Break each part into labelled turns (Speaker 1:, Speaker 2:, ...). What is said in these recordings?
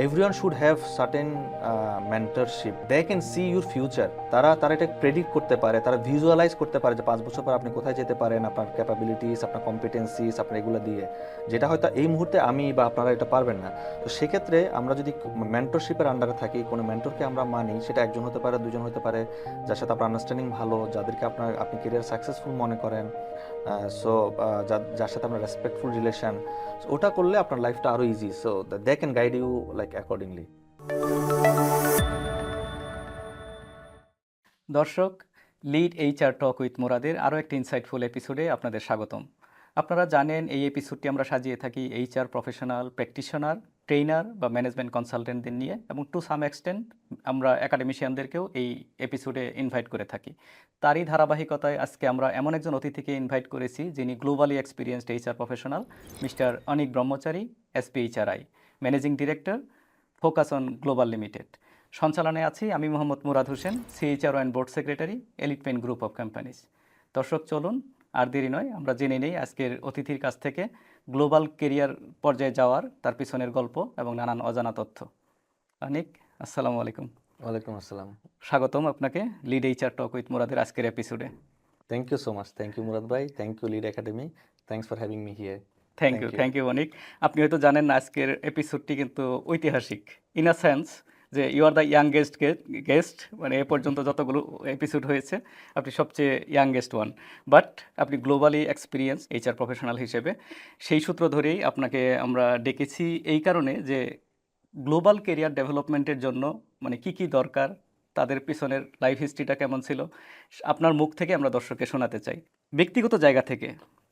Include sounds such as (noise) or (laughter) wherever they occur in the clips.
Speaker 1: Everyone should have certain mentorship they can see your future তারা তারা এটা predict করতে পারে, তারা ভিজুয়ালাইজ করতে পারে যে পাঁচ বছর পর আপনি কোথায় যেতে পারেন, আপনার ক্যাপাবিলিটিস আপনার কম্পিটেন্সিস আপনার এগুলো দিয়ে। যেটা হয়তো এই মুহূর্তে আমি বা আপনারা এটা পারবেন না। তো সেক্ষেত্রে আমরা যদি মেন্টরশিপের আন্ডারে থাকি, কোনো মেন্টরকে আমরা মানি, সেটা একজন হতে পারে, দুজন হতে পারে, যার সাথে আপনার আন্ডারস্ট্যান্ডিং ভালো, যাদেরকে আপনার, আপনি কেরিয়ার সাকসেসফুল মনে করেন। সো যার সাথে আপনার রেসপেক্টফুল রিলেশন ওটা করলে আপনার লাইফটা আরও easy so they can guide you like accordingly
Speaker 2: দর্শক লিড এইচআর টক উইথ মোরাদের আরও একটি ইনসাইটফুল এপিসোডে আপনাদের স্বাগতম। আপনারা জানেন, এই এপিসোডটি আমরা সাজিয়ে থাকি এইচআর প্রফেশনাল প্র্যাকটিশনার ট্রেনার বা ম্যানেজমেন্ট কনসালটেন্টদের নিয়ে এবং টু সাম এক্সটেন্ট আমরা একাডেমিশিয়ানদেরকেও এই এপিসোডে ইনভাইট করে থাকি। তারই ধারাবাহিকতায় আজকে আমরা এমন একজন অতিথিকে ইনভাইট করেছি যিনি globally experienced HR professional mister Anik Brahmachari SPHRI managing director Focus On Global Limited সঞ্চালনে আছি আমি Mohammad Murad Hossain CHR and board secretary Elite Paint group of companies দর্শক, চলুন, আর দেরি নয়, আমরা জেনে নেই আজকের অতিথির কাছ থেকে গ্লোবাল কেরিয়ার পর্যায়ে যাওয়ার তার পিছনের গল্প এবং নানান অজানা তথ্য। অনেক আসসালামু আলাইকুম।
Speaker 1: ওয়ালাইকুম আসসালাম।
Speaker 2: স্বাগতম আপনাকে লিড এইচআর টক উইথ মুরাদের আজকের এপিসোডে
Speaker 1: thank you so much thank you Murad ভাই। Thank you Lead Academy thanks for having me here
Speaker 2: thank you thank you Anik আপনি হয়তো জানেন না আজকের এপিসোডটি কিন্তু ঐতিহাসিক। ইন আ সেন্স যে you are the youngest guest মানে এ পর্যন্ত যতগুলো এপিসোড হয়েছে, আপনি সবচেয়ে ইয়াংগেস্ট ওয়ান বাট আপনি গ্লোবালি এক্সপিরিয়েন্স এইচআর প্রফেশনাল হিসেবে, সেই সূত্র ধরেই আপনাকে আমরা ডেকেছি এই কারণে যে গ্লোবাল কেরিয়ার ডেভেলপমেন্টের জন্য মানে কি কি দরকার, তাদের পিছনের লাইফ হিস্ট্রিটা কেমন ছিল, আপনার মুখ থেকে আমরা দর্শককে শোনাতে চাই। ব্যক্তিগত জায়গা থেকে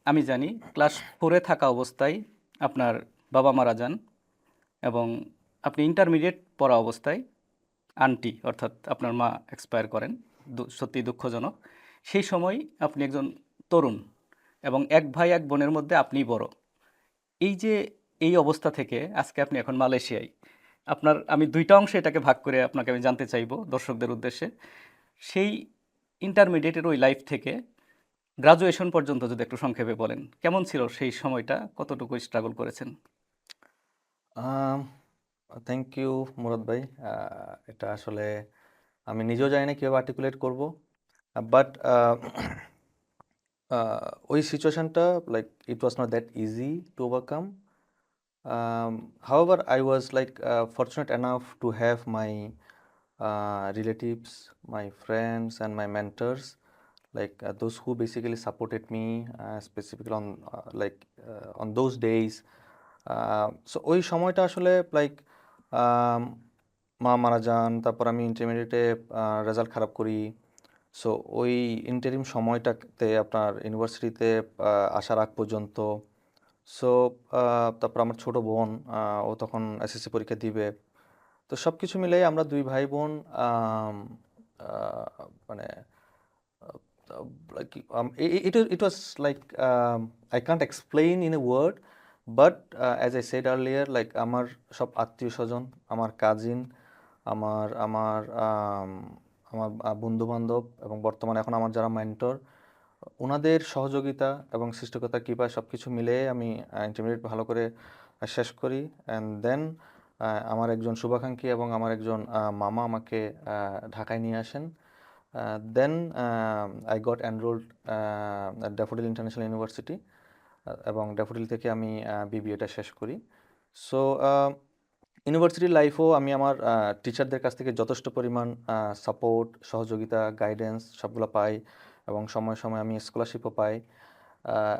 Speaker 2: আমি জানি ক্লাস ফোরে থাকা অবস্থায় আপনার বাবা মারা যান এবং আপনি ইন্টারমিডিয়েট পড়া অবস্থায় আন্টি অর্থাৎ আপনার মা এক্সপায়ার করেন সত্যি দুঃখজনক। সেই সময় আপনি একজন তরুণ এবং এক ভাই এক বোনের মধ্যে আপনি বড়। এই যে এই অবস্থা থেকে আজকে আপনি এখন মালয়েশিয়ায়, আপনার, আমি দুইটা অংশে এটাকে ভাগ করে আপনাকে আমি জানতে চাইব দর্শকদের উদ্দেশ্যে। সেই ইন্টারমিডিয়েটের ওই লাইফ থেকে গ্রাজুয়েশন পর্যন্ত যদি একটু সংক্ষেপে বলেন, কেমন ছিল সেই সময়টা? কতটুকু স্ট্রাগল করেছেন?
Speaker 1: থ্যাংক ইউ মুরাদ ভাই। এটা আসলে আমি নিজেও জানি না কীভাবে আর্টিকুলেট করব। বাট ওই সিচুয়েশনটা like it was not that easy to overcome however I was like fortunate enough to have my mentors, like uh, those who basically supported me, uh, specifically on uh, like uh, on those days. Uh, so ওই সময়টা আসলে like মা মারা যান, তারপর আমি ইন্টারমিডিয়েটে result খারাপ করি। সো ওই ইন্টারিম সময়টাতে আপনার ইউনিভার্সিটিতে আসার আগ পর্যন্ত। সো তারপর আমার ছোট বোন ও তখন এসএসসি পরীক্ষা দিবে। তো সব কিছু মিলে আমরা দুই ভাই বোন মানে it was like I can't explain in a word but as I said earlier like আমার সব আত্মীয় স্বজন, আমার কাজিন আমার আমার আমার বন্ধু বান্ধব এবং বর্তমানে এখন আমার যারা মেন্টর ওনাদের সহযোগিতা এবং সৃষ্টিকতা কৃপায় সব কিছু মিলে আমি ইন্টারমিডিয়েট ভালো করে শেষ করি। অ্যান্ড দেন আমার একজন শুভাকাঙ্ক্ষী এবং আমার একজন মামা আমাকে ঢাকায় নিয়ে আসেন। Then I got enrolled Daffodil International University এবং ড্যাফোডিল থেকে আমি বিবিএটা শেষ করি। সো ইউনিভার্সিটি লাইফও আমি আমার টিচারদের কাছ থেকে যথেষ্ট পরিমাণ সাপোর্ট সহযোগিতা গাইডেন্স সবগুলো পাই এবং সময় সময় আমি স্কলারশিপও পাই।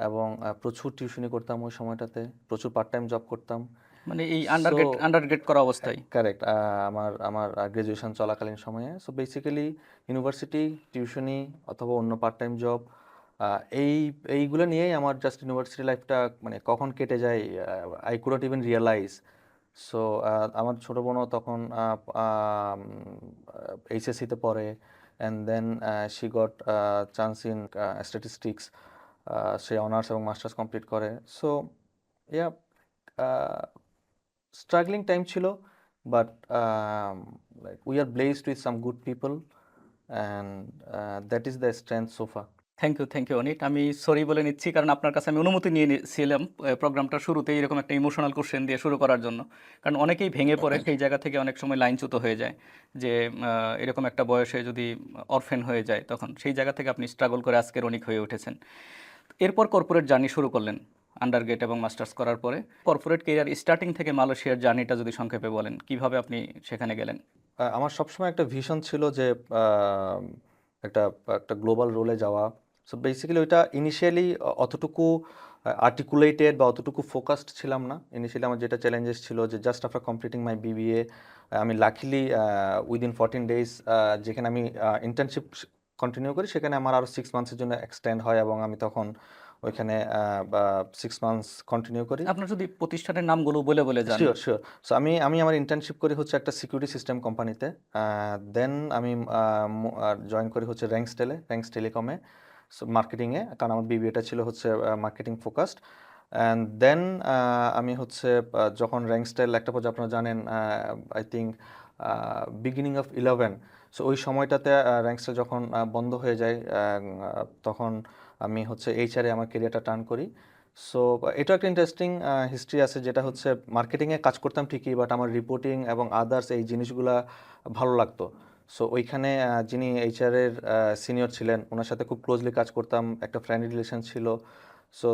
Speaker 1: এবং প্রচুর টিউশনি করতাম ওই সময়টাতে প্রচুর পার্ট টাইম জব করতাম।
Speaker 2: মানে এই আন্ডারগ্রেড আন্ডারগ্রেড করা অবস্থায়?
Speaker 1: কারেক্ট আমার আমার গ্রাজুয়েশন চলাকালীন সময়ে। সো বেসিক্যালি ইউনিভার্সিটি টিউশনি অথবা অন্য পার্ট টাইম জব এই এইগুলো নিয়েই আমার জাস্ট ইউনিভার্সিটি লাইফটা মানে কখন কেটে যায় I couldn't even realise so আমার ছোটো বোনও তখন এইচএসসিতে পড়ে and then she got chance in statistics say honours এবং মাস্টার্স কমপ্লিট করে। So yeah but um, like we are blessed with some good people and uh, that is the strength so far.
Speaker 2: Thank you thank you Anik আমি sorry বলে নিচ্ছি কারণ আপনার কাছে আমি অনুমতি নিয়ে নিয়েছিলাম প্রোগ্রামটা শুরুতেই এরকম একটা ইমোশনাল কোশ্চেন দিয়ে শুরু করার জন্য। কারণ অনেকেই ভেঙে পড়ে সেই জায়গা থেকে অনেক সময় লাইনচ্যুত হয়ে যায় যে এরকম একটা বয়সে যদি অরফেন হয়ে যায় তখন সেই জায়গা থেকে আপনি স্ট্রাগল করে আজকের অনেক হয়ে উঠেছেন। এরপর কর্পোরেট জার্নি শুরু করলেন আন্ডারগ্রেড এবং মাস্টার্স করার পরে। কর্পোরেট কেরিয়ার স্টার্টিং থেকে মালয়েশিয়ার জার্নিটা যদি সংক্ষেপে বলেন কীভাবে আপনি সেখানে গেলেন?
Speaker 1: আমার সবসময় একটা ভিশন ছিল যে একটা একটা গ্লোবাল রোলে যাওয়া সো বেসিক্যালি ওইটা ইনিশিয়ালি অতটুকু আর্টিকুলেটেড বা অতটুকু ফোকাসড ছিলাম না। ইনিশিয়ালি আমার যেটা চ্যালেঞ্জেস ছিল যে just after completing my BBA আমি লাকিলি উইদিন ফোরটিন ডেজ যেখানে আমি ইন্টার্নশিপ কন্টিনিউ করি সেখানে আমার আরও সিক্স মান্থসের জন্য এক্সটেন্ড হয় এবং আমি তখন ওইখানে সিক্স মান্থস কন্টিনিউ করি।
Speaker 2: আপনার যদি প্রতিষ্ঠানের নামগুলো বলে বলে যান।
Speaker 1: শিওর শিওর সো আমি আমি আমার ইন্টার্নশিপ করি হচ্ছে একটা সিকিউরিটি সিস্টেম কোম্পানিতে দেন আমি জয়েন করি হচ্ছে র্যাঙ্কস টেলে র্যাঙ্কস টেলিকমে মার্কেটিংয়ে কারণ আমার বিবিএটা ছিল হচ্ছে মার্কেটিং ফোকাসড অ্যান্ড দেন আমি হচ্ছে যখন র্যাঙ্ক স্টাইল একটা পর্যায়ে আপনারা জানেন I think beginning of eleven so ওই সময়টাতে র্যাঙ্ক র্যাঙ্কসটা যখন বন্ধ হয়ে যায় তখন আমি হচ্ছে এইচআরে আমার কেরিয়ারটা টার্ন করি। সো এটা একটা ইন্টারেস্টিং হিস্ট্রি আছে যেটা হচ্ছে মার্কেটিংয়ে কাজ করতাম ঠিকই বাট আমার রিপোর্টিং এবং আদার্স এই জিনিসগুলা ভালো লাগতো। সো ওইখানে যিনি এইচআরের সিনিয়র ছিলেন, ওনার সাথে খুব ক্লোজলি কাজ করতাম, একটা ফ্রেন্ড রিলেশন ছিল। সো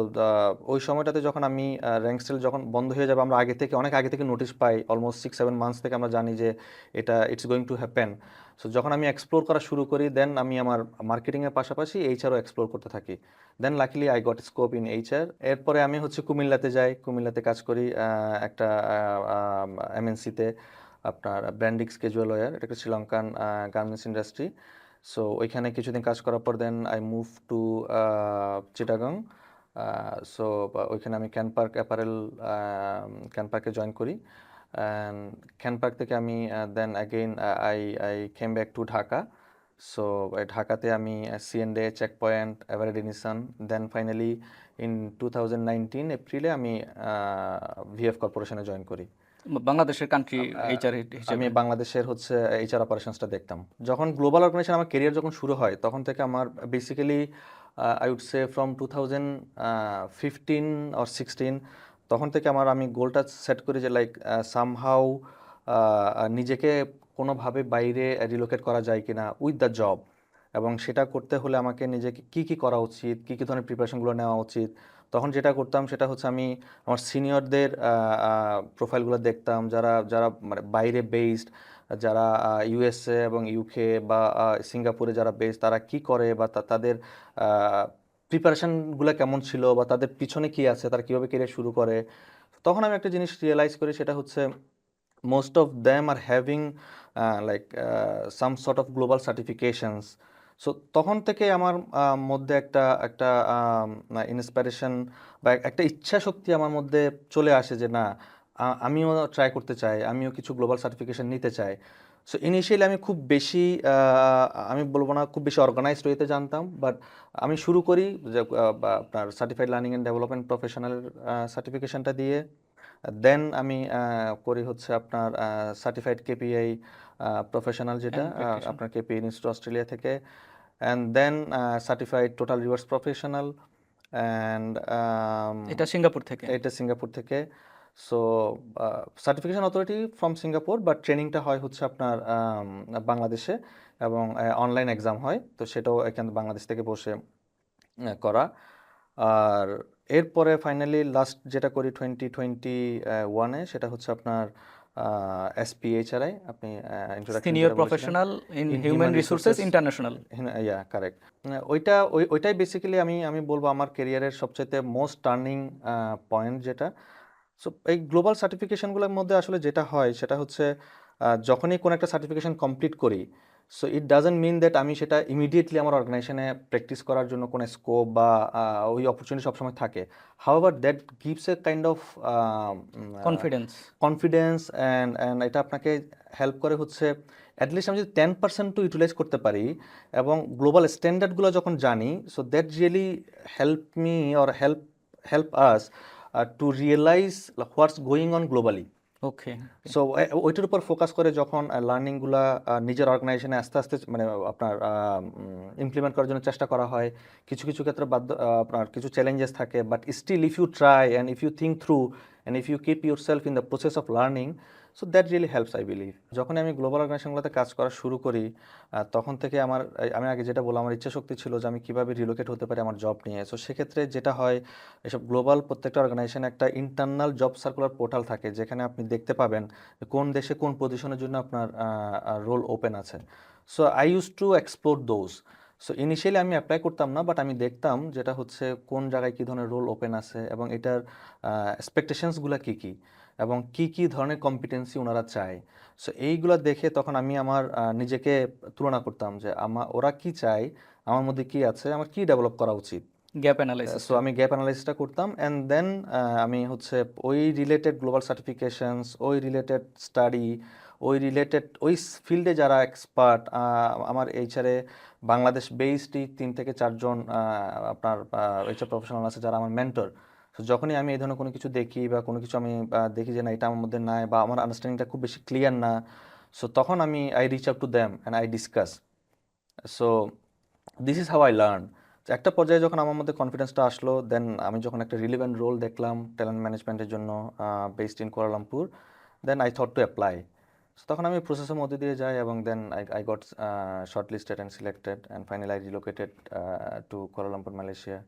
Speaker 1: ওই সময়টাতে যখন আমি র্যাঙ্কস্টেল যখন বন্ধ হয়ে যাবে, আমরা আগে থেকে, অনেক আগে থেকে নোটিশ পাই অলমোস্ট সিক্স সেভেন মান্থস থেকে আমরা জানি যে এটা it's going to happen so যখন আমি এক্সপ্লোর করা শুরু করি দেন আমি আমার মার্কেটিংয়ের পাশাপাশি এইচআরও এক্সপ্লোর করতে থাকি। Then luckily I got scope in HR এরপরে আমি হচ্ছে কুমিল্লাতে যাই, কুমিল্লাতে কাজ করি একটা এমএনসিতে আপনার ব্র্যান্ডিক্স ক্যাজুয়াল ওয়ার এটা একটা শ্রীলঙ্কান গার্মেন্টস ইন্ডাস্ট্রি সো ওইখানে কিছুদিন কাজ করার পর then I move to Chittagong so ওইখানে আমি ক্যান পার্ক অ্যাপারেল ক্যান পার্কে জয়েন করি। ক্যান পার্ক থেকে আমি then again I I came back to Dhaka so ঢাকাতে আমি সিএনডে চেক পয়েন্ট এভারেড ইনিসন then finally in two thousand nineteen এপ্রিলে আমি ভিএফ কর্পোরেশনে জয়েন করি।
Speaker 2: বাংলাদেশের কান্ট্রি এইচআর হিসেবে।
Speaker 1: আমি বাংলাদেশের হচ্ছে এইচআর অপারেশনসটা দেখতাম। যখন গ্লোবাল অর্গানাইজেশন আমার কেরিয়ার যখন শুরু হয় তখন থেকে আমার basically I would say from two thousand fifteen or sixteen তখন থেকে আমার আমি গোলটা সেট করি যে লাইক সামহাউ নিজেকে কোনোভাবে বাইরে রিলোকেট করা যায় কি না উইথ দ্য জব এবং সেটা করতে হলে আমাকে নিজেকে কি কি করা উচিত কি কি ধরনের প্রিপারেশনগুলো নেওয়া উচিত তখন যেটা করতাম সেটা হচ্ছে আমি আমার সিনিয়রদের প্রোফাইলগুলো দেখতাম। যারা যারা মানে বাইরে বেসড যারা ইউএসএ এবং ইউকে বা সিঙ্গাপুরে যারা বেসড তারা কি করে বা তাদের প্রিপারেশনগুলো কেমন ছিল বা তাদের পিছনে কি আছে তারা কীভাবে কেরিয়ার শুরু করে? তখন আমি একটা জিনিস রিয়েলাইজ করি সেটা হচ্ছে them are having uh, like uh, some sort of global certifications so তখন থেকে আমার মধ্যে একটা একটা ইন্সপিরেশন বা একটা ইচ্ছা শক্তি আমার মধ্যে চলে আসে যে না আমিও ট্রাই করতে চাই আমিও কিছু গ্লোবাল সার্টিফিকেশন নিতে চাই। সো ইনিশিয়ালি আমি খুব বেশি আমি বলব না খুব বেশি অর্গানাইজড হইতে জানতাম বাট আমি শুরু করি যে আপনার certified learning and development professional সার্টিফিকেশনটা দিয়ে। দেন আমি করি হচ্ছে আপনার সার্টিফাইড কেপিআই প্রফেশনাল যেটা. আপনার কেপিআই ইনস্টিটিউট অস্ট্রেলিয়া থেকে। And then certified total rewards professional and
Speaker 2: এটা সিঙ্গাপুর থেকে?
Speaker 1: এটা সিঙ্গাপুর থেকে। So certification authority from Singapore but ট্রেনিংটা হয় হচ্ছে আপনার আম, বাংলাদেশে এবং অনলাইন এক্সাম হয় তো সেটাও এখানে বাংলাদেশ থেকে বসে আহ, করা। আর এরপরে ফাইনালি লাস্ট যেটা করি টোয়েন্টি টোয়েন্টি ওয়ানে সেটা হচ্ছে আপনার এসপিএইচআরআই আপনি
Speaker 2: senior. Professional in human resources international
Speaker 1: yeah correct ওইটা ওই ওইটাই বেসিক্যালি আমি আমি বলব আমার কেরিয়ারের সবচেয়ে মোস্ট টার্নিং পয়েন্ট যেটা। সো এই গ্লোবাল সার্টিফিকেশনগুলোর মধ্যে আসলে যেটা হয় সেটা হচ্ছে যখনই কোনো একটা সার্টিফিকেশন কমপ্লিট করি so it doesn't mean that আমি সেটা ইমিডিয়েটলি আমার অর্গানাইজেশনে প্র্যাকটিস করার জন্য কোনো স্কোপ বা ওই অপরচুনিটি সবসময় থাকে। However that gives a kind of
Speaker 2: confidence
Speaker 1: confidence and and এটা আপনাকে হেল্প করে হচ্ছে অ্যাটলিস্ট আমি যদি টেন পার্সেন্ট টু ইউটিলাইজ করতে পারি এবং গ্লোবাল স্ট্যান্ডার্ডগুলো যখন জানি so that really help me or help help us to realise what's going on globally
Speaker 2: okay
Speaker 1: so ওইটার উপর ফোকাস করে যখন লার্নিংগুলা নিজের অর্গানাইজেশনে আস্তে আস্তে মানে আপনার ইমপ্লিমেন্ট করার জন্য চেষ্টা করা হয়। কিছু কিছু ক্ষেত্রে বাধ্য আপনার কিছু চ্যালেঞ্জেস থাকে but still if you try and if you think through and if you keep yourself in the process of learning so that really helps I believe যখন আমি গ্লোবাল অর্গানাইজেশনগুলোতে কাজ করা শুরু করি তখন থেকে আমার আমি আগে যেটা বললাম, আমার ইচ্ছা শক্তি ছিল যে আমি কীভাবে রিলোকেট হতে পারি আমার জব নিয়ে। সো সেক্ষেত্রে যেটা হয়, এসব গ্লোবাল প্রত্যেকটা অর্গানাইজেশনে একটা ইন্টারনাল জব সার্কুলার পোর্টাল থাকে, যেখানে আপনি দেখতে পাবেন কোন দেশে কোন পজিশনের জন্য আপনার রোল ওপেন আছে। So I use to explore those so initially আমি অ্যাপ্লাই করতাম না বাট আমি দেখতাম যেটা হচ্ছে কোন জায়গায় কী ধরনের রোল ওপেন আছে এবং এটার এক্সপেকটেশনসগুলো কী কী। এবং কি কি ধরনের কম্পিটেন্সি ওনারা চায়। সো এইগুলো দেখে তখন আমি আমার নিজেকে তুলনা করতাম যে আমার ওরা কি চায় আমার মধ্যে কি আছে আমার কি ডেভেলপ করা উচিত?
Speaker 2: গ্যাপ অ্যানালাইসিস
Speaker 1: সো আমি গ্যাপ অ্যানালাইসিসটা করতাম অ্যান্ড দেন আমি হচ্ছে ওই রিলেটেড গ্লোবাল সার্টিফিকেশনস ওই রিলেটেড স্টাডি ওই রিলেটেড ওই ফিল্ডে যারা এক্সপার্ট আমার এইচআরে বাংলাদেশ বেসডই তিন থেকে চারজন আপনার এইচআর প্রফেশনাল আছে যারা আমার মেন্টর তো যখনই আমি এই ধরনের কোনো কিছু দেখি বা কোনো কিছু আমি দেখি যে না, এটা আমার মধ্যে নাই বা আমার আন্ডারস্ট্যান্ডিংটা খুব বেশি ক্লিয়ার না সো তখন আমি I reach out to them and I discuss so this is how I learn একটা পর্যায়ে যখন আমার মধ্যে কনফিডেন্সটা আসলো দেন আমি যখন একটা রিলিভেন্ট রোল দেখলাম ট্যালেন্ট ম্যানেজমেন্টের জন্য based in Kuala Lumpur then I thought to apply so তখন আমি প্রসেসের মধ্যে দিয়ে যাই এবং then I I got short and selected and finally I relocated to Kuala Lumpur Malaysia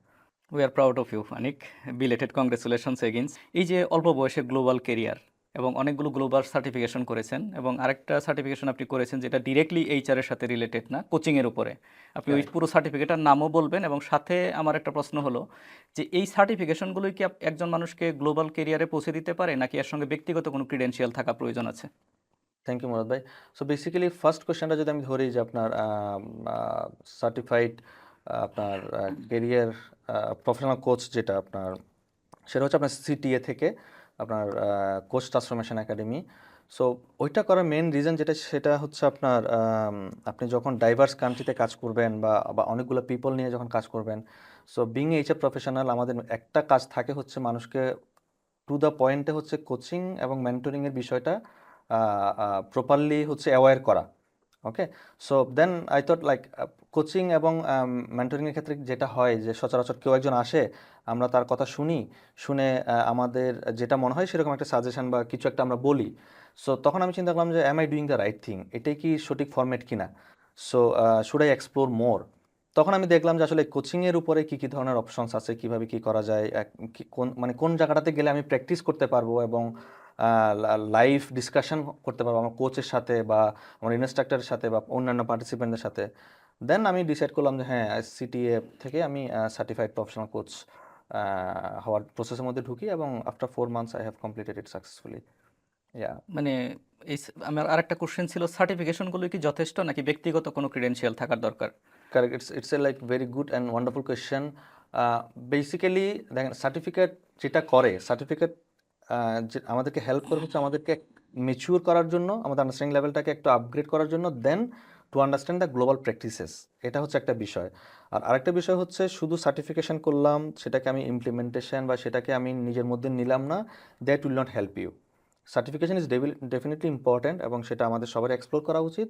Speaker 2: we are proud of you Anik belated congratulations again এই যে অল্প বয়সে গ্লোবাল কেরিয়ার এবং অনেকগুলো গ্লোবাল সার্টিফিকেশন করেছেন এবং আরেকটা সার্টিফিকেশন আপনি করেছেন যেটা ডিরেক্টলি এইচআর এর সাথে রিলেটেড না কোচিংয়ের উপরে। আপনি ওই পুরো সার্টিফিকেটের নামও বলবেন এবং সাথে আমার একটা প্রশ্ন হলো যে এই সার্টিফিকেশনগুলোই কি একজন মানুষকে গ্লোবাল কেরিয়ারে পৌঁছে দিতে পারে নাকি এর সঙ্গে ব্যক্তিগত কোনো ক্রিডেন্সিয়াল থাকা প্রয়োজন আছে?
Speaker 1: থ্যাংক ইউ মুরাদ ভাই। সো বেসিক্যালি ফার্স্ট কোয়েশ্চেনটা যদি আমি ধরি যে আপনার সার্টিফাইড আপনার কেরিয়ার প্রফেশনাল কোচ যেটা আপনার, সেটা হচ্ছে আপনার সিটিএ থেকে আপনার কোচ ট্রান্সফরমেশন একাডেমি সো ওইটা করার মেন রিজন যেটা, সেটা হচ্ছে আপনার আপনি যখন ডাইভার্স কান্ট্রিতে কাজ করবেন বা বা অনেকগুলো পিপল নিয়ে যখন কাজ করবেন so being H A professional আমাদের একটা কাজ থাকে হচ্ছে মানুষকে টু দ্য পয়েন্টে হচ্ছে কোচিং এবং মেন্টরিংয়ের বিষয়টা প্রপারলি হচ্ছে অ্যাওয়ার করা। Okay so then I thought like coaching এবং মেন্টরিংয়ের ক্ষেত্রে যেটা হয় যে সচরাচর কেউ একজন আসে, আমরা তার কথা শুনি, শুনে আমাদের যেটা মনে হয় সেরকম একটা সাজেশন বা কিছু একটা আমরা বলি। সো তখন আমি চিন্তা করলাম যে am I doing the right thing এটাই কি সঠিক ফরম্যাট কিনা? So should I explore more তখন আমি দেখলাম যে আসলে কোচিংয়ের উপরে কী কী ধরনের অপশনস আছে? কীভাবে কি করা যায়? কোন মানে কোন জায়গাটাতে গেলে আমি প্র্যাকটিস করতে পারব এবং লাইভ ডিসকাশন করতে পারব আমার কোচের সাথে বা আমার ইনস্ট্রাক্টরের সাথে বা অন্যান্য পার্টিসিপেন্টদের সাথে দেন আমি ডিসাইড করলাম যে হ্যাঁ সিটিএ থেকে আমি সার্টিফাইড প্রফেশনাল কোচ হওয়ার প্রসেসের মধ্যে ঢুকি এবং after four months I have completed it successfully yeah
Speaker 2: মানে এই আমার আরেকটা কোশ্চেন ছিল সার্টিফিকেশনগুলো কি যথেষ্ট নাকি ব্যক্তিগত কোনো ক্রিডেন্সিয়াল থাকার দরকার
Speaker 1: Correct. It's it's a like very good and wonderful question. Basically দেখেন সার্টিফিকেট যেটা করে সার্টিফিকেট আমাদেরকে হেল্প করে হচ্ছে আমাদেরকে মেচিউর করার জন্য, আমাদের আন্ডারস্ট্যান্ডিং লেভেলটাকে একটু আপগ্রেড করার জন্য then to understand the global practices এটা হচ্ছে একটা বিষয়। আর আরেকটা বিষয় হচ্ছে শুধু সার্টিফিকেশন করলাম, সেটাকে আমি ইমপ্লিমেন্টেশন বা সেটাকে আমি নিজের মধ্যে নিলাম না that will not help you certification is definitely important এবং সেটা আমাদের সবার এক্সপ্লোর করা উচিত।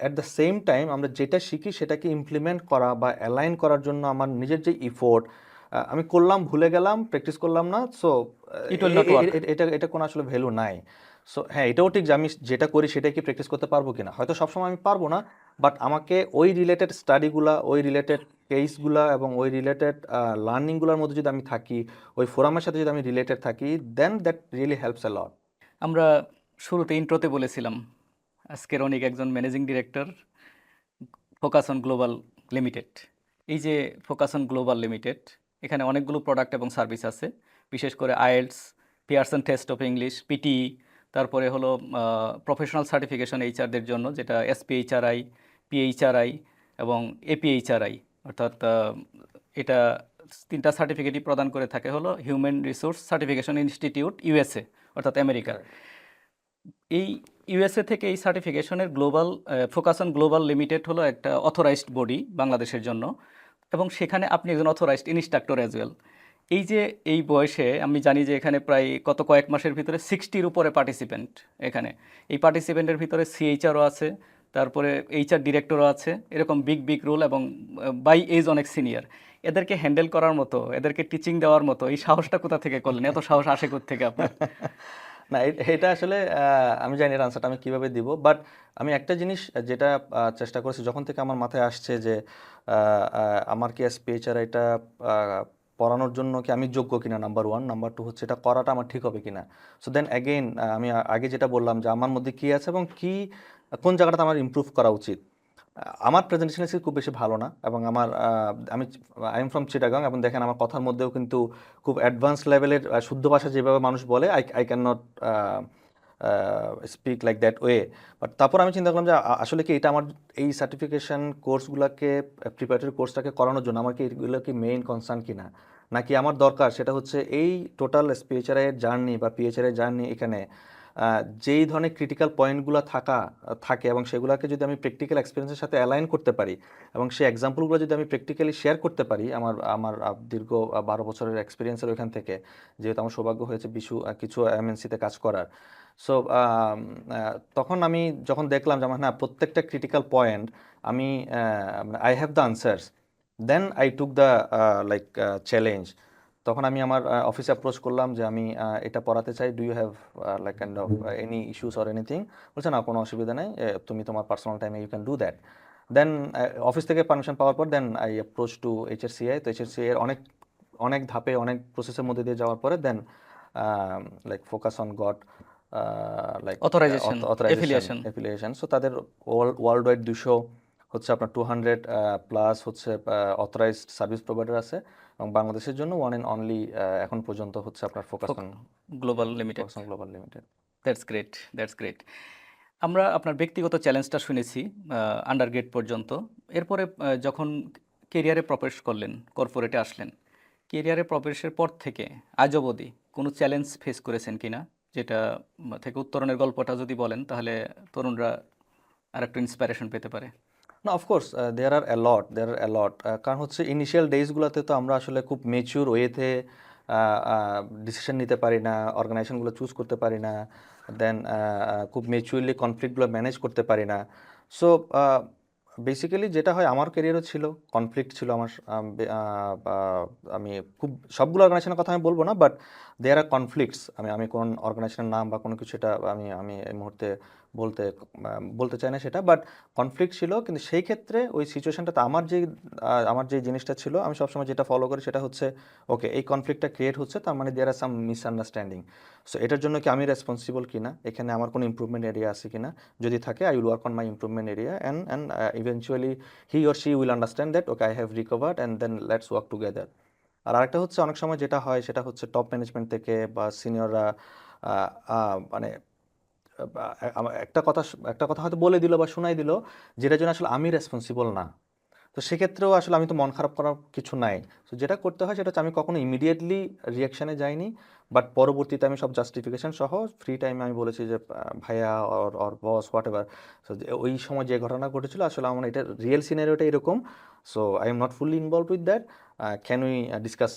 Speaker 1: অ্যাট দ্য সেম টাইম আমরা যেটা শিখি সেটাকে ইমপ্লিমেন্ট করা বা অ্যালাইন করার জন্য আমার নিজের যে ইফোর্ট আমি করলাম ভুলে গেলাম প্র্যাকটিস করলাম না সো এটা এটা কোনো আসলে ভ্যালু নাই। সো হ্যাঁ এটাও ঠিক যে আমি যেটা করি সেটাই কি প্র্যাকটিস করতে পারব কিনা। হয়তো সবসময় আমি পারব না বাট আমাকে ওই রিলেটেড স্টাডিগুলা ওই রিলেটেড কেসগুলা এবং ওই রিলেটেড লার্নিংগুলোর মধ্যে যদি আমি থাকি ওই ফোরামের সাথে যদি আমি রিলেটেড থাকি then that really helps a lot
Speaker 2: আমরা শুরুতে ইন্ট্রোতে বলেছিলাম আজকের অনেক একজন managing director Focus On Global Limited এই যে ফোকাস অন গ্লোবাল লিমিটেড এখানে অনেকগুলো প্রোডাক্ট এবং সার্ভিস আছে। বিশেষ করে IELTS Pearson Test of English PT তারপরে হলো প্রফেশনাল সার্টিফিকেশন এইচআরদের জন্য যেটা এসপিএইচআরআই পিএইচআরআই এবং এপিএইচআরআই অর্থাৎ এটা তিনটা সার্টিফিকেটই প্রদান করে থাকে হলো Human Resource Certification Institute USA অর্থাৎ আমেরিকার। এই ইউএসএ থেকে এই সার্টিফিকেশনের global Focus On Global Limited হলো একটা অথরাইজড বডি বাংলাদেশের জন্য। এবং সেখানে আপনি একজন অথরাইজড ইনস্ট্রাক্টর অ্যাজ ওয়েল এই যে এই বয়সে আমি জানি যে এখানে প্রায় কত কয়েক মাসের ভিতরে সিক্সটির উপরে পার্টিসিপেন্ট এখানে। এই পার্টিসিপেন্টের ভিতরে সিএইচআরও আছে, তারপরে এইচআর ডিরেক্টরও আছে, এরকম বিগ বিগ রোল এবং বাই এজ অনেক সিনিয়র এদেরকে হ্যান্ডেল করার মতো, এদেরকে টিচিং দেওয়ার মতো, এই সাহসটা কোথা থেকে করলেন? এত সাহস আসে থেকে আপনার? (laughs)
Speaker 1: না এটা আসলে আমি জানি এর আনসারটা আমি কীভাবে দিব বাট আমি একটা জিনিস যেটা চেষ্টা করেছি যখন থেকে আমার মাথায় আসছে যে আমার কি স্পিচার এটা আহ, পড়ানোর জন্য কি আমি যোগ্য কিনা নাম্বার ওয়ান নাম্বার টু হচ্ছে এটা করাটা আমার ঠিক হবে কিনা। সো দেন অ্যাগেইন আমি আগে যেটা বললাম যে আমার মধ্যে কি আছে এবং কি কোন জায়গাটাতে আমার ইমপ্রুভ করা উচিত। আমার প্রেজেন্টেশন স্কিল খুব বেশি ভালো না এবং আমার আমি আই এম ফ্রম চিটাগাং এবং দেখেন আমার কথার মধ্যেও কিন্তু খুব অ্যাডভান্স লেভেলের শুদ্ধ ভাষা যেভাবে মানুষ বলে I I can not speak like that way but তারপর আমি চিন্তা করলাম যে আসলে কি এটা আমার এই সার্টিফিকেশন কোর্সগুলোকে প্রিপারেটরি কোর্সটাকে করানোর জন্য আমার কি এগুলো কি মেইন কনসার্ন কিনা? নাকি আমার দরকার? সেটা হচ্ছে এই টোটাল স্পিএচআরের জার্নি বা পিএচআরের জার্নি এখানে যেই ধরনের ক্রিটিক্যাল পয়েন্টগুলো থাকা, থাকে এবং সেগুলোকে যদি আমি প্র্যাকটিক্যাল এক্সপিরিয়েন্সের সাথে অ্যালাইন করতে পারি এবং সেই এক্সাম্পলগুলো যদি আমি প্র্যাকটিক্যালি শেয়ার করতে পারি আমার আমার দীর্ঘ বারো বছরের এক্সপিরিয়েন্সের ওইখান থেকে, যেহেতু আমার সৌভাগ্য হয়েছে বিশু কিছু এমএনসিতে কাজ করার। সো তখন আমি যখন দেখলাম যে আমার, না, প্রত্যেকটা ক্রিটিক্যাল পয়েন্ট আমি I have the answers then I took the like challenge তখন আমি আমার অফিসে অ্যাপ্রোচ করলাম যে আমি এটা পড়াতে চাই। Do you have like kind of any issues or anything বলছে না কোনো অসুবিধা নেই। তুমি তোমার পার্সোনাল টাইমে you can do that then office থেকে পারমিশন পাওয়ার পর then I approach to HSCI তো এইচএসসিআই এর অনেক অনেক ধাপে অনেক প্রসেসের মধ্যে দিয়ে যাওয়ার পরে দেন লাইক ফোকাস অন গড লাইক. অ্যাফিলিয়েশন সো তাদের ওয়ার্ল্ড ওয়াইড দুশো হচ্ছে আপনার টু হান্ড্রেড প্লাস হচ্ছে অথরাইজড সার্ভিস প্রোভাইডার আছে। এবং বাংলাদেশের জন্য ওয়ান অ্যান্ড অনলি এখন পর্যন্ত হচ্ছে আপনার Focus On
Speaker 2: Global Limited
Speaker 1: On Global Limited
Speaker 2: that's great that's great আমরা আপনার ব্যক্তিগত চ্যালেঞ্জটা শুনেছি আন্ডার গ্রেড পর্যন্ত। এরপরে যখন কেরিয়ারে প্রবেশ করলেন কর্পোরেটে আসলেন কেরিয়ারে প্রবেশের পর থেকে আজ অবধি কোনো চ্যালেঞ্জ ফেস করেছেন কিনা? যেটা থেকে উত্তরণের গল্পটা যদি বলেন তাহলে তরুণরা আর একটু ইন্সপিরেশন পেতে পারে।
Speaker 1: না of course there are a lot there are a lot কারণ হচ্ছে ইনিশিয়াল ডেজগুলোতে তো আমরা আসলে খুব মেচিউর ওয়েতে ডিসিশন নিতে পারি না অর্গানাইজেশনগুলো চুজ করতে পারি না দেন খুব মেচুয়ারলি কনফ্লিক্টগুলো ম্যানেজ করতে পারি না। সো বেসিক্যালি যেটা হয় আমার ক্যারিয়ারও ছিল কনফ্লিক্ট ছিল আমার, আমি খুব, সবগুলো অর্গানাইজেশনের কথা আমি বলব না বাট দেয়ার আর কনফ্লিক্টস আমি আমি কোন অর্গানাইজেশনের নাম বা কোনো কিছু এটা আমি আমি এই মুহূর্তে বলতে বলতে চাই না সেটা বাট কনফ্লিক্ট ছিল, কিন্তু সেই ক্ষেত্রে ওই সিচুয়েশনটাতে আমার যে আমার যে জিনিসটা ছিল, আমি সবসময় যেটা ফলো করি সেটা হচ্ছে ওকে এই কনফ্লিক্টটা ক্রিয়েট হচ্ছে, তার মানে দেয়ার আর সাম মিসআন্ডারস্ট্যান্ডিং সো এটার জন্য কি আমি রেসপন্সিবল কিনা? এখানে আমার কোনো ইম্প্রুভমেন্ট এরিয়া আছে কিনা? যদি থাকে I will work on my improvement area and and eventually he or she will understand that okay I have recovered and then let's work together আর আরেকটা হচ্ছে, অনেক সময় যেটা হয়, সেটা হচ্ছে টপ ম্যানেজমেন্ট থেকে বা সিনিয়ররা মানে একটা কথা একটা কথা হয়তো বলে দিল বা শোনাই দিল, যেটার জন্য আসলে আমি রেসপন্সিবল না। তো সেক্ষেত্রেও আসলে আমি তো মন খারাপ করার কিছু নাই। তো যেটা করতে হয় সেটা হচ্ছে আমি কখনো ইমিডিয়েটলি রিয়াকশানে যাইনি বাট পরবর্তীতে আমি সব জাস্টিফিকেশন সহ ফ্রি টাইমে আমি বলেছি যে ভাইয়া or or boss whatever so ওই সময় যে ঘটনা ঘটেছিল আসলে আমার এটা রিয়েল সিনারিওটা এরকম so I am not fully involve with that can we discuss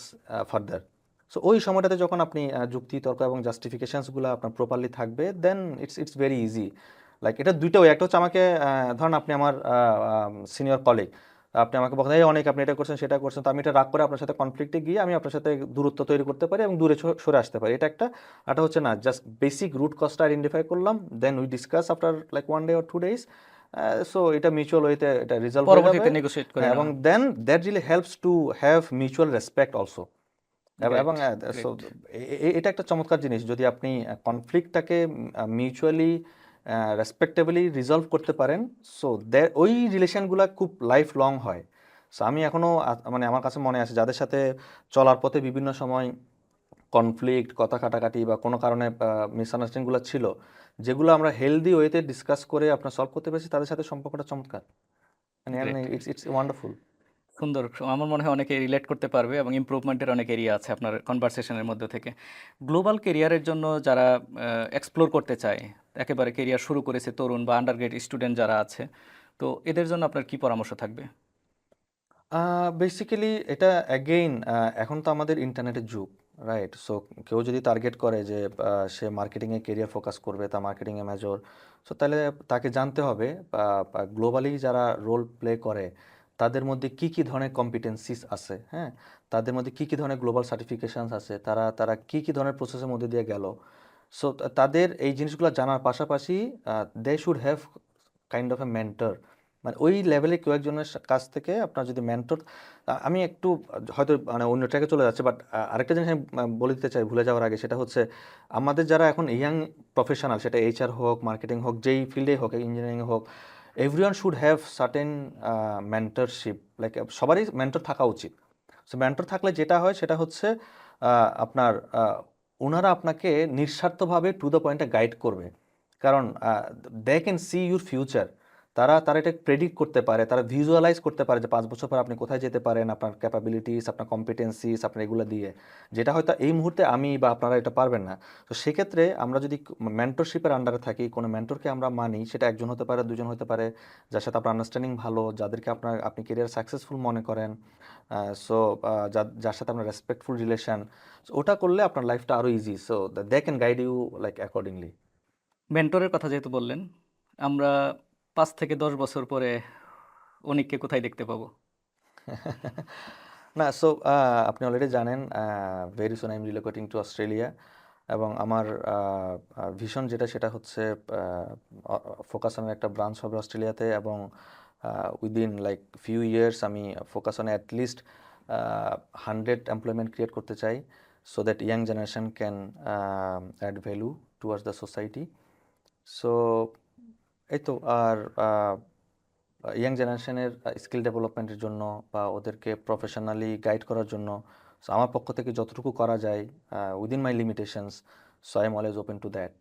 Speaker 1: further so ওই সময়টাতে যখন আপনি যুক্তি তর্ক এবং জাস্টিফিকেশনসগুলো আপনার প্রপারলি থাকবে then it's it's very easy like এটা দুইটা ওয়ে একটা হচ্ছে আমাকে ধরেন আপনি আমার সিনিয়র কলিগ আপনি আমাকে বলেন এই অনেক আপনি এটা করছেন সেটা করছেন। তো আমি এটা রাগ করে আপনার সাথে কনফ্লিক্টে গিয়ে আমি আপনার সাথে দূরত্ব তৈরি করতে পারি এবং দূরে সরে আসতে পারি। এটা একটা এটা হচ্ছে না জাস্ট বেসিক রুট কস্টটা আইডেন্টিফাই করলাম then we discuss after like one day or two days so এটা মিউচুয়াল ওয়েতে এটা রিজলভ
Speaker 2: পরবর্তীতে নেগোশিয়েট করে
Speaker 1: হ্যাঁ, এবং then that really helps to have mutual respect also এবং এটা একটা চমৎকার জিনিস। যদি আপনি কনফ্লিক্টটাকে মিউচুয়ালি রেসপেক্টেবলি রিজলভ করতে পারেন সো ওই রিলেশনগুলো খুব লাইফ লং হয়। সো আমি এখনও মানে আমার কাছে মনে আছে যাদের সাথে চলার পথে বিভিন্ন সময় কনফ্লিক্ট কথা কাটাকাটি বা কোনো কারণে মিসআন্ডারস্ট্যান্ডিংগুলো ছিল যেগুলো আমরা হেলদি ওয়েতে ডিসকাস করে আপনার সলভ করতে পেরেছি তাদের সাথে সম্পর্কটা চমৎকার। মানে. ইটস ইটস ওয়ান্ডারফুল
Speaker 2: সুন্দর আমার মনে হয় অনেকে রিলেট করতে পারবে এবং ইমপ্রুভমেন্টের অনেক এরিয়া আছে আপনার কনভারসেশনের মধ্যে থেকে। গ্লোবাল কেরিয়ারের জন্য যারা এক্সপ্লোর করতে চায়, একেবারে কেরিয়ার শুরু করেছে তরুণ বা আন্ডারগ্রেড স্টুডেন্ট যারা আছে, তো এদের জন্য আপনার কি পরামর্শ থাকবে?
Speaker 1: বেসিক্যালি এটা অ্যাগেইন এখন তো আমাদের ইন্টারনেটের যুগ রাইট সো কেউ যদি টার্গেট করে যে সে মার্কেটিংয়ে কেরিয়ার ফোকাস করবে, তা মার্কেটিংয়ে মেজর সো তাহলে তাকে জানতে হবে গ্লোবালি যারা রোল প্লে করে তাদের মধ্যে কি কি ধরনের কম্পিটেন্সিস আছে? হ্যাঁ? তাদের মধ্যে কি কি ধরনের গ্লোবাল সার্টিফিকেশনস আছে? তারা তারা কি কি ধরনের প্রসেসের মধ্যে দিয়ে গেল? সো তাদের এই জিনিসগুলো জানার পাশাপাশি they should have kind of a mentor মানে ওই লেভেলে কেউ একজনের কাছ থেকে আপনার যদি মেন্টর আমি একটু হয়তো মানে অন্য ট্র্যাকে চলে যাচ্ছে বাট আরেকটা জিনিস আমি বলে দিতে চাই ভুলে যাওয়ার আগে, সেটা হচ্ছে আমাদের যারা এখন ইয়াং প্রফেশনাল সেটা এইচআর হোক মার্কেটিং হোক, যেই ফিল্ডেই হোক ইঞ্জিনিয়ারিং হোক everyone should have certain mentorship like সবারই মেন্টর থাকা উচিত। সো মেন্টর থাকলে যেটা হয় সেটা হচ্ছে আপনার ওনারা আপনাকে নিঃস্বার্থভাবে টু দ্য পয়েন্টে গাইড করবে। কারণ they can see your future তারা তারা এটা প্রেডিক্ট করতে পারে, তারা ভিজুয়ালাইজ করতে পারে যে পাঁচ বছর পর আপনি কোথায় যেতে পারেন, আপনার ক্যাপাবিলিটিস আপনার কম্পিটেন্সিস আপনার এগুলো দিয়ে। যেটা হয়তো এই মুহূর্তে আমি বা আপনারা এটা পারবেন না। তো সেক্ষেত্রে আমরা যদি মেন্টরশিপের আন্ডারে থাকি, কোনো মেন্টরকে আমরা মানি, সেটা একজন হতে পারে, দুজন হতে পারে, যার সাথে আপনার আন্ডারস্ট্যান্ডিং ভালো, যাদেরকে আপনার, আপনি কেরিয়ার সাকসেসফুল মনে করেন সো যার সাথে আপনার রেসপেক্টফুল রিলেশন ওটা করলে আপনার লাইফটা আরও easy so they can guide you like accordingly
Speaker 2: মেন্টরের কথা যেহেতু বললেন, আমরা পাঁচ থেকে দশ বছর পরে অনেককে কোথায় দেখতে পাবো? (laughs)
Speaker 1: না সো আপনি অলরেডি জানেন very soon I am relocating to Australia এবং আমার ভিশন যেটা সেটা হচ্ছে ফোকাস অনের একটা ব্রাঞ্চ হবে অস্ট্রেলিয়াতে এবং উইদিন লাইক ফিউ ইয়ার্স আমি focus on at least hundred employment create করতে চাই so that young generation can add value towards the society so এই তো, আর ইয়াং জেনারেশনের স্কিল ডেভেলপমেন্টের জন্য বা ওদেরকে প্রফেশনালি গাইড করার জন্য, so আমার পক্ষ থেকে যতটুকু করা যায় within my limitations so I am always open to that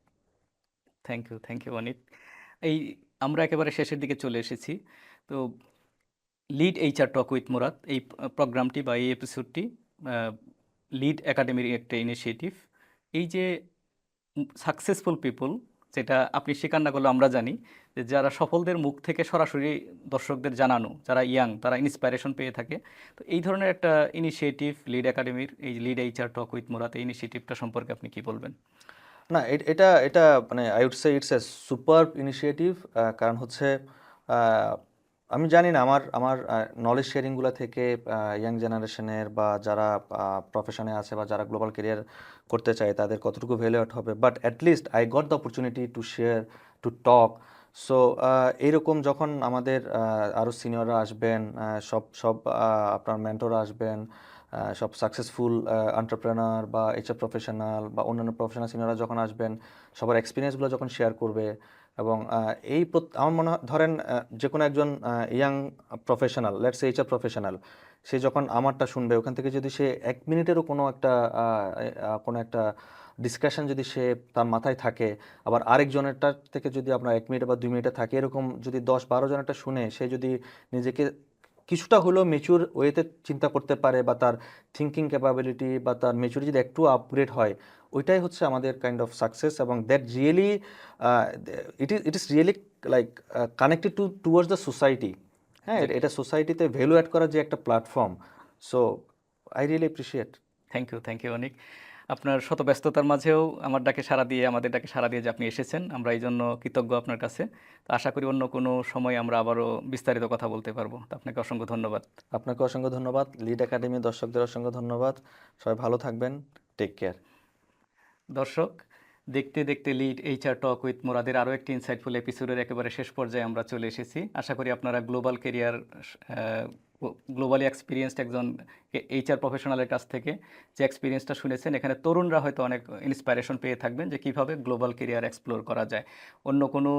Speaker 2: thank you thank you Anit এই, আমরা একেবারে শেষের দিকে চলে এসেছি। তো lead HR talk with Murad এই প্রোগ্রামটি বা এই এপিসোডটি লিড একাডেমির একটা ইনিশিয়েটিভ এই যে সাকসেসফুল পিপল যেটা আপনি স্বীকার না করলে আমরা জানি যে যারা সফলদের মুখ থেকে সরাসরি দর্শকদের জানানো, যারা ইয়াং, তারা ইন্সপাইরেশন পেয়ে থাকে। তো এই ধরনের একটা ইনিশিয়েটিভ লিড একাডেমির এই লিড এইচআর টক উইথ মোরাতে ইনিশিয়েটিভটা সম্পর্কে আপনি কি বলবেন?
Speaker 1: না এটা এটা মানে I would say it's a super initiative কারণ হচ্ছে আমি জানি না, আমার আমার নলেজ শেয়ারিংগুলো থেকে ইয়াং জেনারেশনের বা যারা প্রফেশনে আছে বা যারা গ্লোবাল কেরিয়ার করতে চায়, তাদের কতটুকু ভ্যালু অ্যাড হবে? But at least I got the opportunity to share to talk so এইরকম যখন আমাদের আরও সিনিয়ররা আসবেন সব সব আপনার মেন্টররা আসবেন সব সাকসেসফুল এন্টারপ্রেনার বা এইচআর প্রফেশনাল বা অন্যান্য প্রফেশনাল সিনিয়ররা যখন আসবেন, সবার এক্সপিরিয়েন্সগুলো যখন শেয়ার করবে এবং এই আমার মনে ধরেন যে কোনো একজন young professional let's HR professional সে যখন আমারটা শুনবে, ওখান থেকে যদি সে এক মিনিটেরও কোনো একটা কোনো একটা ডিসকাশন যদি সে তার মাথায় থাকে, আবার আরেকজনেরটার থেকে যদি আপনার এক মিনিট বা দুই মিনিটে থাকে, এরকম যদি দশ বারো জনেরটা শুনে, সে যদি নিজেকে কিছুটা হলেও মেচুর ওয়েতে চিন্তা করতে পারে বা তার থিঙ্কিং ক্যাপাবিলিটি বা তার মেচুরি যদি একটু আপগ্রেড হয় ওইটাই হচ্ছে আমাদের কাইন্ড অফ সাকসেস এবং that really it is it is really like connected to towards the society হ্যাঁ এটা- এটা সোসাইটিতে ভ্যালু অ্যাড করার যে একটা platform so I really appreciate
Speaker 2: thank you thank you অনেক আপনার শত ব্যস্ততার মাঝেও আমার ডাকে সাড়া দিয়ে আমাদের ডাকে সাড়া দিয়ে যে আপনি এসেছেন আমরা এই জন্য কৃতজ্ঞ আপনার কাছে। তো আশা করি অন্য কোনো সময় আমরা আবারও বিস্তারিত কথা বলতে পারব। তো আপনাকে অসংখ্য ধন্যবাদ।
Speaker 1: আপনাকে অসংখ্য ধন্যবাদ। লিড একাডেমি দর্শকদের অসংখ্য ধন্যবাদ। সবাই ভালো থাকবেন। টেক কেয়ার
Speaker 2: দর্শক দেখতে দেখতে লিড এইচআর টক উইথ মোরাদের আরও একটি ইনসাইটফুল এপিসোডের একেবারে শেষ পর্যায়ে আমরা চলে এসেছি। আশা করি আপনারা গ্লোবাল কেরিয়ার গ্লোবালি এক্সপিরিয়েন্সড একজন এইচআর প্রফেশনালের কাছ থেকে যে এক্সপিরিয়েন্সটা শুনেছেন, এখানে তরুণরা হয়তো অনেক ইন্সপাইরেশন পেয়ে থাকবেন যে কীভাবে গ্লোবাল কেরিয়ার এক্সপ্লোর করা যায়। অন্য কোনো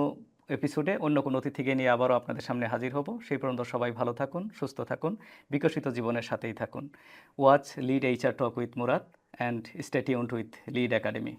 Speaker 2: এপিসোডে অন্য কোনো অতিথিকে নিয়ে আবারও আপনাদের সামনে হাজির হব। সেই পর্যন্ত সবাই ভালো থাকুন, সুস্থ থাকুন, বিকশিত জীবনের সাথেই থাকুন। Watch lead HR talk with Murad and stay tuned with lead academy